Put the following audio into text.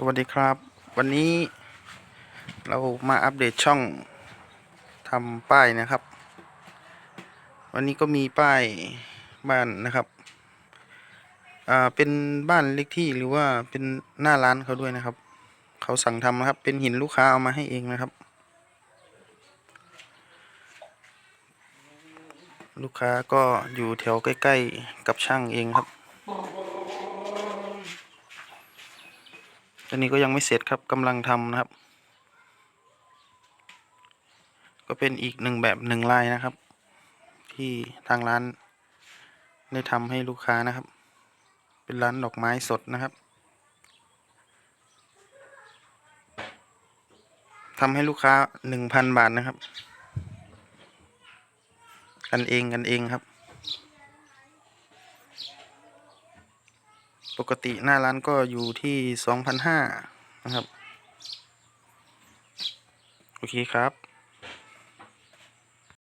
สวัสดีครับ วันนี้เรามาอัปเดตช่องทำป้ายนะครับ วันนี้ก็มีป้ายบ้านนะครับอ่าเป็นบ้านเล็กที่หรือว่าเป็นหน้าร้านเขาด้วยนะครับ เขาสั่งทำนะครับ เป็นหินลูกค้าเอามาให้เองนะครับ ลูกค้าก็อยู่แถวใกล้ ๆ กับช่างเองครับ อันนี้ก็ยังไม่เสร็จครับกำลังทำนะครับ ก็เป็นอีกหนึ่งแบบหนึ่งลายนะครับ ที่ทางร้านได้ทำให้ลูกค้านะครับ เป็นร้านดอกไม้สดนะครับทำให้ลูกค้าหนึ่งพันบาทนะครับ กันเองกันเองครับ ปกติหน้าร้านก็อยู่ที่สองพันห้านะครับ โอเคครับ